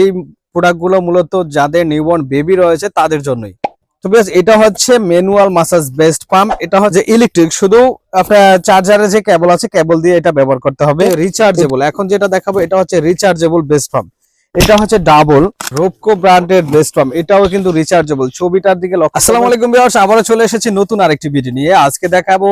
এই প্রোডাক্টগুলো মূলত যাদের নিউবর্ন বেবি রয়েছে তাদের জন্যই। তো বেশ, এটা হচ্ছে ম্যানুয়াল মাসাজ বেস্ট পাম্প এটা হচ্ছে ইলেকট্রিক শুধু আপনার চার্জারে যে কেবল আছে কেবল দিয়ে এটা ব্যবহার করতে হবে। রিচার্জেবল এখন যেটা দেখাবো, এটা হচ্ছে রিচার্জেবল বেস্ট পাম্প এটা হচ্ছে ডাবল রোপকো ব্র্যান্ডের বেস্ট পাম্প এটাও কিন্তু রিচার্জেবল ছবিটার দিকে আসসালামু আলাইকুম ভিউয়ার্স আবারও চলে এসেছি নতুন আরেকটি ভিডিও নিয়ে। আজকে দেখাবো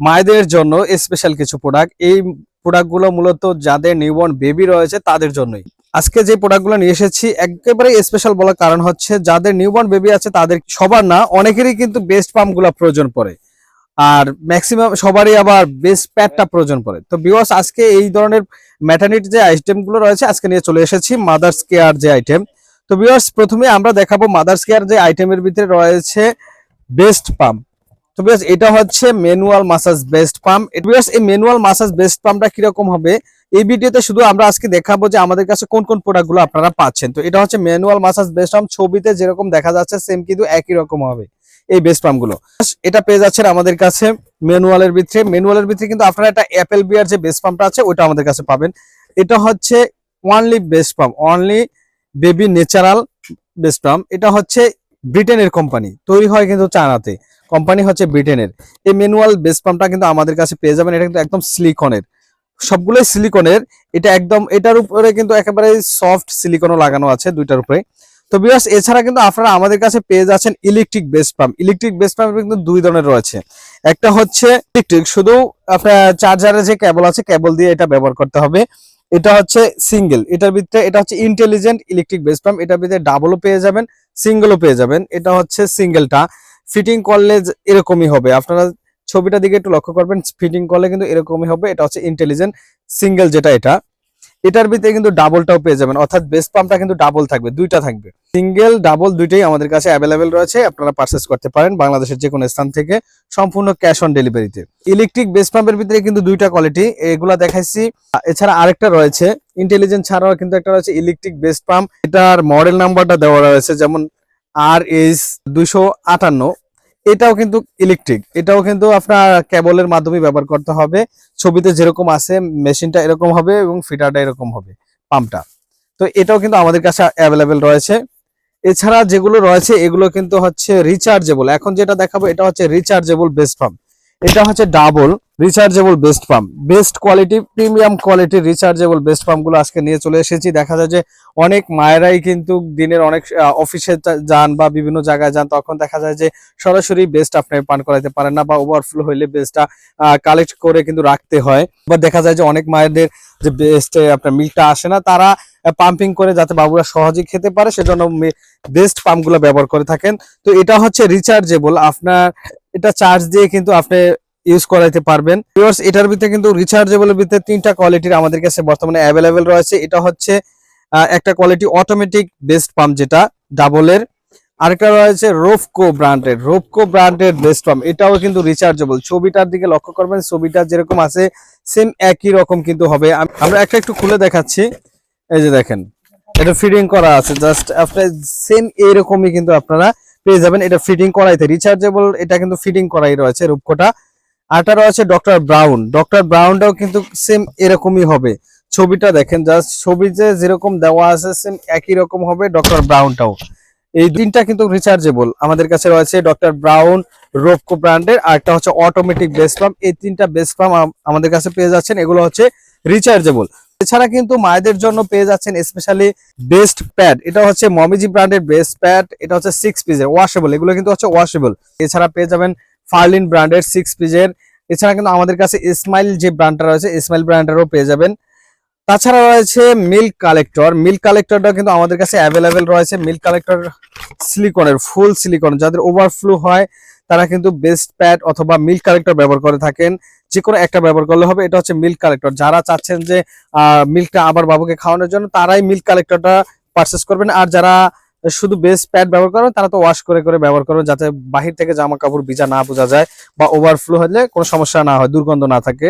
মায়েদের জন্য স্পেশাল কিছু প্রোডাক্ট এই প্রোডাক্টগুলো মূলত যাদের নিউবর্ন বেবি রয়েছে তাদের জন্যই। আজকে যে প্রোডাক্টগুলো নিয়ে এসেছি একেবারে স্পেশাল বলার কারণ হচ্ছে, যাদের নিউবর্ন বেবি আছে, তাদের সবার না, অনেকেরই কিন্তু বেস্ট পাম্পগুলা প্রয়োজন পড়ে। আর ম্যাক্সিমাম সবারই আবার বেস্ট প্যাডটা প্রয়োজন পড়ে। তো বিকজ আজকে এই ধরনের ম্যাটার্নিটি যে আইটেমগুলো রয়েছে, আজকে নিয়ে চলে এসেছি মাদার্স কেয়ার যে আইটেম তো বিকজ প্রথমে আমরা দেখাবো মাদার্স কেয়ার যে আইটেমের ভিতরে রয়েছে বেস্ট পাম্প তো বিকজ এটা হচ্ছে manual massage breast pump because এই ম্যানুয়াল মাসাজ বেস্ট পাম্পটা কীরকম হবে? এই ভিডিওতে শুধু আমরা আজকে দেখাবো যে আমাদের কাছে কোন কোন প্রোডাক্টগুলো আপনারা পাচ্ছেন। তো এটা হচ্ছে ম্যানুয়াল মাসাজ বেস্ট পাম্প ছবিতে যেরকম দেখা যাচ্ছে সেম কিন্তু একই রকম হবে এই বেস্ট পাম্পগুলো। এটা পেয়ে যাচ্ছেন আমাদের কাছে ম্যানুয়ালের ভিতরে। ম্যানুয়ালের ভিতরে কিন্তু আপনারা একটা অ্যাপেল বিয়ার যে বেস্ট পাম্পটা আছে ওটা আমাদের কাছে পাবেন। এটা হচ্ছে only breast pump only baby natural breast pump এটা হচ্ছে ব্রিটেনের কোম্পানি তৈরি হয় কিন্তু চায়নাতে। কোম্পানি হচ্ছে ব্রিটেনের এই ম্যানুয়াল বেস্ট পাম্পটা কিন্তু আমাদের কাছে পেয়ে যাবেন। এটা কিন্তু একদম সিলিকনের সবগুলোই সিলিকনের। এটা একদম, এটার উপরে কিন্তু একেবারে সফট সিলিকনও লাগানো আছে দুইটার উপরে। তো বিয়াস এছাড়া কিন্তু আপনারা আমাদের কাছে পেয়ে যাচ্ছেন electric breast pump electric breast pump কিন্তু দুই ধরনের রয়েছে। একটা হচ্ছে ইলেকট্রিক শুধু আপনার চার্জারের যে কেবল আছে কেবল দিয়ে এটা ব্যবহার করতে হবে। এটা হচ্ছে সিঙ্গেল এটার ভিতরে, এটা হচ্ছে ইন্টেলিজেন্ট ইলেকট্রিক বেস পাম্প এটার ভিতরে ডাবলও পেয়ে যাবেন সিঙ্গেলও পেয়ে যাবেন। এটা হচ্ছে সিঙ্গেলটা ফিটিং করলে এরকমই হবে। আপনারা ছবিটা দিকে একটু লক্ষ্য করবেন ফিটিং করলে কিন্তু এরকমই হবে। এটা হচ্ছে ইন্টেলিজেন্ট সিঙ্গেল যেটা এটা। এটার ভিতরে কিন্তু ডাবলটাও পেয়ে যাবেন। অর্থাৎ বেস্ট পাম্পটা কিন্তু ডাবল থাকবে, দুইটা থাকবে। সিঙ্গেল ডাবল দুইটাই আমাদের কাছে অ্যাভেলেবেল রয়েছে। আপনারা পারচেস করতে পারেন বাংলাদেশের যে কোনো স্থান থেকে সম্পূর্ণ ক্যাশ অন ডেলিভারিতে ইলেকট্রিক বেস্ট পাম্পের ভিতরে কিন্তু দুইটা কোয়ালিটি এগুলা দেখাইছি। এছাড়া আরেকটা রয়েছে ইন্টেলিজেন্ট ছাড়াও কিন্তু একটা রয়েছে ইলেকট্রিক বেস্ট পাম্প এটার মডেল নাম্বারটা দেওয়া রয়েছে, যেমন আর এস দুইশো আটান্ন। এটাও কিন্তু ইলেকট্রিক এটাও কিন্তু আপনার কেবলের মাধ্যমে ব্যবহার করতে হবে। ছবিতে যেরকম আছে মেশিনটা এরকম হবে এবং ফিটারটা এরকম হবে পাম্পটা তো এটাও কিন্তু আমাদের কাছে অ্যাভেলেবেল রয়েছে। এছাড়া যেগুলো রয়েছে, এগুলো কিন্তু হচ্ছে রিচার্জেবল এখন যেটা দেখাবো, এটা হচ্ছে রিচার্জেবল বেস্ট পাম্প এটা হচ্ছে double rechargeable breast pump. Breast quality, premium কোয়ালিটির রিচার্জেবল বেস্ট পাম্পগুলো আজকে নিয়ে চলে এসেছি। দেখা যায় যে অনেক মায়েরাই কিন্তু দিনের অনেক অফিসে যান বা বিভিন্ন জায়গায় যান, তখন দেখা যায় যে সরাসরি বেস্ট আপনি পান করাইতে পারেন না বা ওভারফ্লো হইলে বেস্টটা কালেক্ট করে কিন্তু রাখতে হয়। বা দেখা যায় যে অনেক মায়েদের যে বেস্ট আপনার মিল্কটা আসে না, তারা পাম্পিং করে যাতে বাবুরা সহজেই খেতে পারে, সেজন্য বেস্ট পাম্পগুলো ব্যবহার করে থাকেন। তো এটা হচ্ছে রিচার্জেবল আপনার এটা চার্জ দিয়ে কিন্তু আপনি ইউজ করাইতে পারবেন। Viewers, এটার ভিতরে কিন্তু রিচার্জেবলের ভিতরে তিনটা কোয়ালিটির আমাদের কাছে বর্তমানে অ্যাভেলেবেল রয়েছে। এটা হচ্ছে একটা কোয়ালিটি অটোমেটিক বেস্ট পাম্প যেটা ডাবলের আরেকটা রয়েছে রোফকো ব্র্যান্ডের রোফকো ব্র্যান্ডের বেস্ট পাম্প এটাও কিন্তু রিচার্জেবল ছবিটার দিকে লক্ষ্য করবেন ছবিটা যেরকম আছে সেম একই রকম কিন্তু হবে। আমরা একটা একটু খুলে দেখাচ্ছি। এই যে দেখেন এটা ফিডিং করা আছে। জাস্ট আপনার সেম এইরকমই কিন্তু আপনারা পেয়ে যাবেন। এটা ফিটিং করাইতে রিচার্জেবল এটা কিন্তু ফিটিং করাই রয়েছে রূপকোটা। আরটা রয়েছে ডক্টর ব্রাউন ডক্টর ব্রাউনটাও কিন্তু সেম এরকমই হবে। ছবিটা দেখেন জাস্ট ছবিতে যেরকম দেওয়া আছে সেম একই রকম হবে ডক্টর ব্রাউনটাও এই তিনটা কিন্তু রিচার্জেবল আমাদের কাছে রয়েছে ডক্টর ব্রাউন রোপকো ব্র্যান্ডের, আর একটা হচ্ছে অটোমেটিক বেস পাম্প এই তিনটা বেস পাম্প আমাদের কাছে পেয়ে যাচ্ছেন। এগুলো হচ্ছে রিচার্জেবল এছাড়া কিন্তু মায়েদের জন্য পেয়ে যাচ্ছেন স্পেশালি বেস্ট প্যাড এটা হচ্ছে মমিজি ব্র্যান্ডের বেস্ট প্যাড এটা হচ্ছে সিক্স পিসের ওয়াশেবল এগুলো কিন্তু হচ্ছে ওয়াশেবল এছাড়া পেয়ে যাবেন ফার্লিন ব্র্যান্ডের সিক্স পিসের এছাড়া কিন্তু আমাদের কাছে ইসমাইল যে ব্র্যান্ডটা রয়েছে ইসমাইল ব্র্যান্ডেরও পেয়ে যাবেন। তাছাড়া রয়েছে মিল্ক কালেক্টর মিল্ক কালেক্টরটা কিন্তু আমাদের কাছে অ্যাভেলেবেল রয়েছে। মিল্ক কালেক্টর সিলিকনের ফুল সিলিকন যাদের ওভারফ্লো হয়, তারা কিন্তু বেস্ট প্যাড অথবা মিল্ক কালেক্টর ব্যবহার করে থাকেন। যে কোনো একটা ব্যবহার করলে হবে। এটা হচ্ছে মিল্ক কালেক্টর যারা চাচ্ছেন যে মিল্কটা আবার বাবুকে খাওয়ানোর জন্য, তারাই মিল্ক কালেক্টরটা পারচেস করবেন। আর যারা শুধু বেস্ট প্যাড ব্যবহার করবেন তারা তো ওয়াশ করে করে ব্যবহার করবেন, যাতে বাহির থেকে জামা কাপড় ভিজা না বোঝা যায় বা ওভারফ্লো হলে কোনো সমস্যা না হয়, দুর্গন্ধ না থাকে।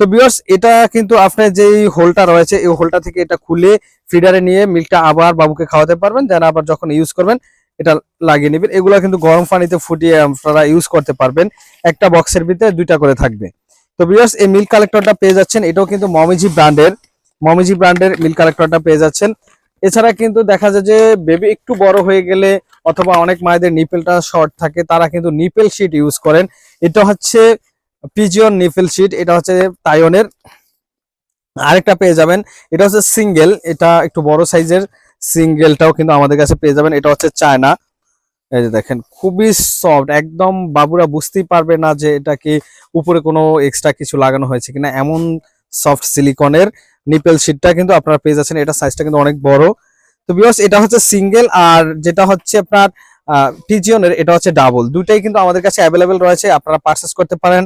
তো বিয়ার্স এটা কিন্তু আপনার যেই হোলটা রয়েছে, এই হোলটা থেকে এটা খুলে ফিডারে নিয়ে মিল্কটা আবার বাবুকে খাওয়াতে পারবেন। দেন আবার যখন ইউজ করবেন, এটা লাগিয়ে নেবেন। এগুলো কিন্তু গরম পানিতে ফুটিয়ে আপনারা ইউজ করতে পারবেন। একটা বক্সের ভিতরে দুইটা করে থাকবে। তো বিয়ার্স এই মিল্ক কালেক্টরটা পেয়ে যাচ্ছেন। এটাও কিন্তু মমিজি ব্র্যান্ডের মমিজি ব্র্যান্ডের মিল্ক কালেক্টরটা পেয়ে যাচ্ছেন। এছাড়া কিন্তু দেখা যায় যে বেবি একটু বড় হয়ে গেলে অথবা অনেক মায়েদের নিপেলটা শর্ট থাকে, তারা কিন্তু নিপেল শিট ইউজ করেন। এটা হচ্ছে পিজিয়ন নিপেল শিট এটা হচ্ছে তাইওনের আরেকটা পেয়ে যাবেন, এটা হচ্ছে সিঙ্গেল এটা একটু বড় সাইজের সিঙ্গেলটাও কিন্তু আমাদের কাছে পেয়ে যাবেন, এটা হচ্ছে চায়না এই যে দেখেন, খুবই সফট একদম বাবুরা বুঝতেই পারবে না যে এটা কি উপরে কোনো এক্সট্রা কিছু লাগানো হয়েছে কিনা। এমন সফট সিলিকনের নিপেল শিটটা কিন্তু আপনারা পেয়ে যাচ্ছেন, এটা সাইজটা কিন্তু অনেক বড়। তো বিকজ এটা হচ্ছে সিঙ্গেল আর যেটা হচ্ছে আপনার পিজিয়নের এটা হচ্ছে ডাবল দুটাই কিন্তু আমাদের কাছে অ্যাভেলেবেল রয়েছে, আপনারা পারচেস করতে পারেন।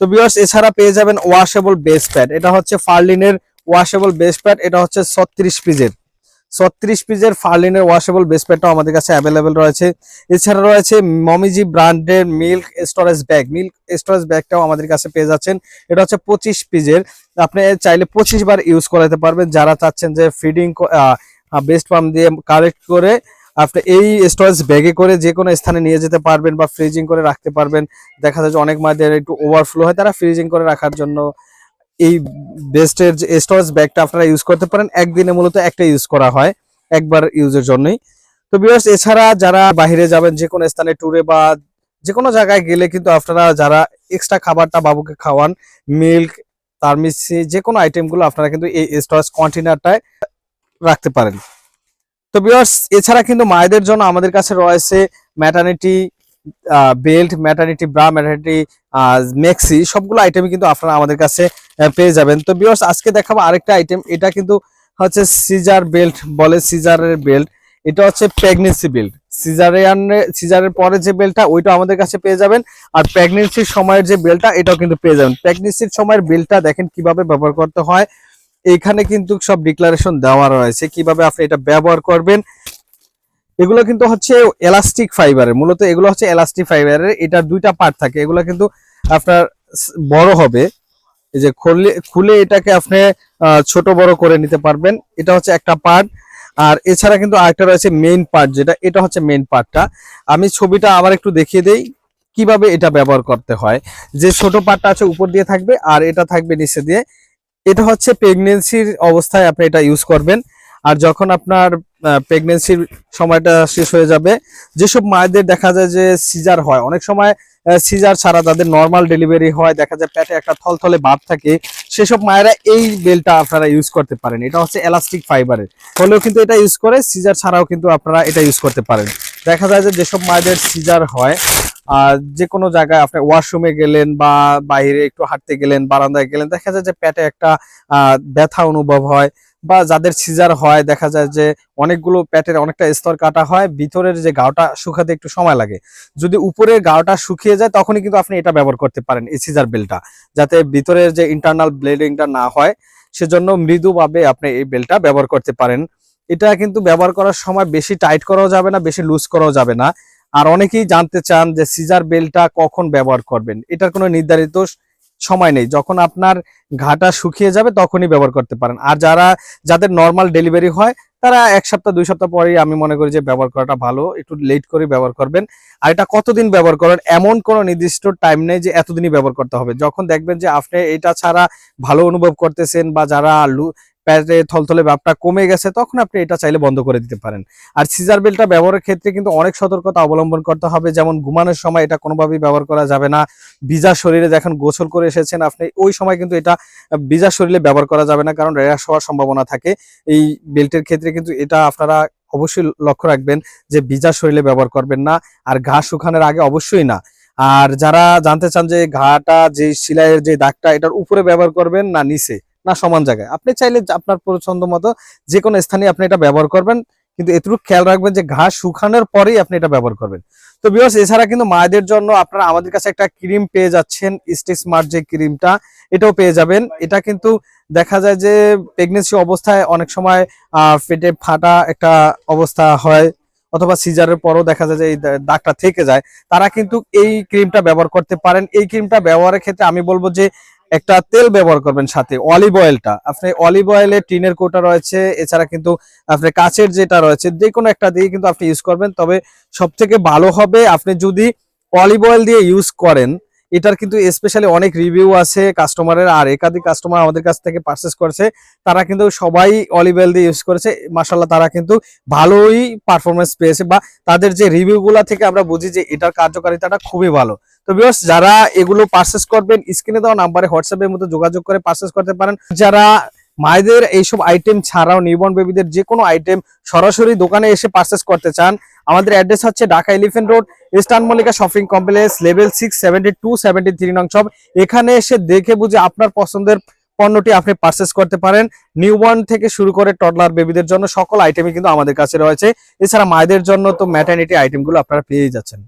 তো বিকজ এছাড়া পেয়ে যাবেন ওয়াশেবল বেস প্যাড এটা হচ্ছে ফার্লিনের ওয়াশেবল বেস প্যাড এটা হচ্ছে ছত্রিশ পিজের ছত্রিশ পিজের ফার্লিনের ওয়াশেবল বেস প্যাডটাও আমাদের কাছে অ্যাভেলেবেল রয়েছে। এছাড়া রয়েছে মমিজি ব্র্যান্ডের milk storage bag milk storage ব্যাগটাও আমাদের কাছে পেয়ে যাচ্ছেন। এটা হচ্ছে পঁচিশ পিজের আপনি চাইলে পঁচিশ বার ইউজ করাতে পারবেন। যারা চাচ্ছেন যে ফিডিং বেস্ট পাম্প দিয়ে কালেক্ট করে আপনি এই স্টোরেজ ব্যাগে করে যে কোনো স্থানে নিয়ে যেতে পারবেন বা ফ্রিজিং করে রাখতে পারবেন। দেখা যায় যে অনেক মায়েদের একটু ওভারফ্লো হয় তারা ফ্রিজিং করে রাখার জন্য এই বেস্টের যে স্টোরেজ ব্যাগটা আপনারা ইউজ করতে পারেন। একদিনে মূলত একটা ইউজ করা হয় একবার ইউজের জন্যই। তো বিয়ার্স এছাড়া যারা বাইরে যাবেন, যে কোনো স্থানে ট্যুরে বা যে কোনো জায়গায় গেলে কিন্তু আপনারা যারা এক্সট্রা খাবারটা বাবুকে খাওয়ান মিল্ক তারমিসি, যে কোনো আইটেমগুলো আপনারা কিন্তু এই স্টোরেজ কন্টেনারটায় রাখতে পারেন। তো বিয়ার্স এছাড়া কিন্তু মায়েদের জন্য আমাদের কাছে রয়েছে maternity belt maternity bra maternity maxi সবগুলো আইটেমই কিন্তু আপনারা আমাদের কাছে পেয়ে যাবেন। তো বিয়ার্স আজকে দেখাবো আরেকটা আইটেম এটা কিন্তু হচ্ছে সিজার বেল্ট বলে সিজারের বেল্ট এটা হচ্ছে প্রেগনেন্সি বেল্ট সিজারিয়ান সিজারের পরে যে বেল্টটা ওইটা আমাদের কাছে পেয়ে যাবেন। আর প্রেগনেন্সির সময়ের যে বেল্টটা এটাও কিন্তু পেয়ে যাবেন। প্রেগনেন্সির সময়ের বেল্টটা দেখেন কীভাবে ব্যবহার করতে হয়। এখানে কিন্তু সব ডিক্লারেশন দেওয়া রয়েছে। কীভাবে আপনি এটা ব্যবহার করবেন এগুলো কিন্তু হচ্ছে এলাস্টিক ফাইবারের মূলত এগুলো হচ্ছে এলাস্টিক ফাইবারের এটার দুইটা পার্ট থাকে। এগুলো কিন্তু আপনার বড় হবে। এই যে খুলে খুলে এটাকে আপনি ছোট বড় করে নিতে পারবেন। এটা হচ্ছে একটা পার্ট আর এছাড়া কিন্তু আরেকটা রয়েছে মেইন পার্ট যেটা, এটা হচ্ছে মেইন পার্টটা আমি ছবিটা আবার একটু দেখিয়ে দেই কীভাবে এটা ব্যবহার করতে হয়। যে ছোট পার্টটা আছে উপর দিয়ে থাকবে আর এটা থাকবে নিচে দিয়ে। এটা হচ্ছে প্রেগনেন্সির অবস্থায় আপনি এটা ইউজ করবেন। আর যখন আপনার প্রেগনেন্সির সময়টা শেষ হয়ে যাবে, যেসব মায়েদের দেখা যায় যে সিজার হয়, অনেক সময় সিজার ছাড়া তাদের নর্মাল ডেলিভারি হয়, দেখা যায় পেটে একটা থলথলে ভাব থাকে, সেসব মায়েরা এই বেলটা আপনারা ইউজ করতে পারেন। এটা হচ্ছে এলাস্টিক ফাইবারের হলেও কিন্তু এটা ইউজ করে সিজার ছাড়াও কিন্তু আপনারা এটা ইউজ করতে পারেন। দেখা যায় যে যেসব মায়েদের সিজার হয় আর যে কোনো জায়গায় আপনি ওয়াশরুমে গেলেন বা বাইরে একটু হাঁটতে গেলেন, বারান্দায় গেলেন, দেখা যায় যে পেটে একটা ব্যথা অনুভব হয় বা যাদের সিজার হয়, দেখা যায় যে অনেকগুলো প্যাটের অনেকটা স্তর কাটা হয়, ভিতরের যে গাওটা শুকাতে একটু সময় লাগে। যদি উপরের গাওটা শুকিয়ে যায়, তখনই কিন্তু আপনি এটা ব্যবহার করতে পারেন, এই সিজার বেলটা যাতে ভিতরের যে ইন্টারনাল ব্লিডিংটা না হয়, সেজন্য মৃদুভাবে আপনি এই বেলটা ব্যবহার করতে পারেন। এটা কিন্তু ব্যবহার করার সময় বেশি টাইট করাও যাবে না, বেশি লুজ করাও যাবে না। আর অনেকেই জানতে চান যে সিজার বেলটা কখন ব্যবহার করবেন, এটার কোনো নির্ধারিত সময় নেই। যখন আপনার ঘাটা শুকিয়ে যাবে তখনই ব্যবহার করতে পারেন। আর যারা, যাদের নর্মাল ডেলিভারি হয়, তারা এক সপ্তাহ, দুই সপ্তাহ পরেই আমি মনে করি যে ব্যবহার করাটা ভালো। একটু লেট করে ব্যবহার করবেন। আর এটা কতদিন ব্যবহার করেন? এমন কোনো নির্দিষ্ট টাইম নেই যে এতদিনই ব্যবহার করতে হবে। যখন দেখবেন যে আপনি এটা ছাড়া ভালো অনুভব করতেছেন বা যারা প্যাটে থলথলে ভাবটা কমে গেছে, তখন আপনি এটা চাইলে বন্ধ করে দিতে পারেন। আর সিজার বেলটা ব্যবহারের ক্ষেত্রে কিন্তু অনেক সতর্কতা অবলম্বন করতে হবে, যেমন ঘুমানোর সময় এটা কোনোভাবেই ব্যবহার করা যাবে না। ভিজা শরীরে যখন গোসল করে এসেছেন আপনি, ওই সময় কিন্তু এটা ভিজা শরীরে ব্যবহার করা যাবে না, কারণ র্যাশ হওয়ার সম্ভাবনা থাকে। এই বেল্টের ক্ষেত্রে কিন্তু এটা আপনারা অবশ্যই লক্ষ্য রাখবেন যে ভিজা শরীরে ব্যবহার করবেন না, আর ঘা শুকানোর আগে অবশ্যই না। আর যারা জানতে চান যে ঘাটা, যে সিলাইয়ের যে দাগটা, এটার উপরে ব্যবহার করবেন না নিচে। না সমান জায়গায়। আপনি চাইলে আপনার পছন্দ মতো যে কোনো স্থানে আপনি এটা ব্যবহার করবেন। কিন্তু এটুকু খেয়াল রাখবেন যে ঘাস শুকানোর পরেই আপনি এটা ব্যবহার করবেন। তো বিকজ এছাড়া কিন্তু মায়েদের জন্য আপনারা আমাদের কাছে একটা ক্রিম পেয়ে যাচ্ছেন স্টে স্মার্ট যে ক্রিমটা, এটাও পেয়ে যাবেন। এটা কিন্তু দেখা যায় যে প্রেগনেন্সি অবস্থায় অনেক সময় পেটে ফাটা একটা অবস্থা হয় অথবা সিজারের পরও দেখা যায় যে এই দাগটা থেকে যায়। তারা কিন্তু এই ক্রিমটা ব্যবহার করতে পারেন। এই ক্রিমটা ব্যবহারের ক্ষেত্রে আমি বলব যে একটা তেল ব্যবহার করবেন সাথে অলিভ অয়েলটা আপনি অলিভ অয়েলে টিনের কোটা রয়েছে, এছাড়া কিন্তু আপনি কাচের যেটা রয়েছে যে কোনো একটা দিয়ে কিন্তু আপনি ইউজ করবেন। তবে সব থেকে ভালো হবে, আপনি যদি অলিভ অয়েল দিয়ে ইউজ করেন এটার কিন্তু স্পেশালি অনেক রিভিউ আছে কাস্টমারের আর একাধিক কাস্টমার আমাদের কাছ থেকে পারচেস করেছে। তারা কিন্তু সবাই অলিভেল দিয়ে ইউজ করেছে। মাসাল্লাহ তারা কিন্তু ভালোই পারফরমেন্স পেয়েছে বা তাদের যে রিভিউগুলো থেকে আমরা বুঝি যে এটার কার্যকারিতাটা খুবই ভালো। তো বিকজ যারা এগুলো পারচেস করবেন স্ক্রিনে দেওয়া নাম্বারে হোয়াটসঅ্যাপের মধ্যে যোগাযোগ করে পারচেস করতে পারেন। যারা মায়েদের এইসব আইটেম ছাড়াও নিউবর্ন বেবিদের যে কোনো আইটেম সরাসরি দোকানে এসে পারচেস করতে চান আমাদের অ্যাড্রেস হচ্ছে Dhaka elephant road eastern Mallika shopping complex level six seventy two three নং শপ এখানে এসে দেখে বুঝে আপনার পছন্দের পণ্যটি আপনি পারচেস করতে পারেন। নিউবর্ন থেকে শুরু করে টডলার বেবিদের জন্য সকল আইটেমই কিন্তু আমাদের কাছে রয়েছে। এছাড়া মায়েদের জন্য তো ম্যাটার্নিটি আইটেমগুলো আপনারা পেয়েই যাচ্ছেন।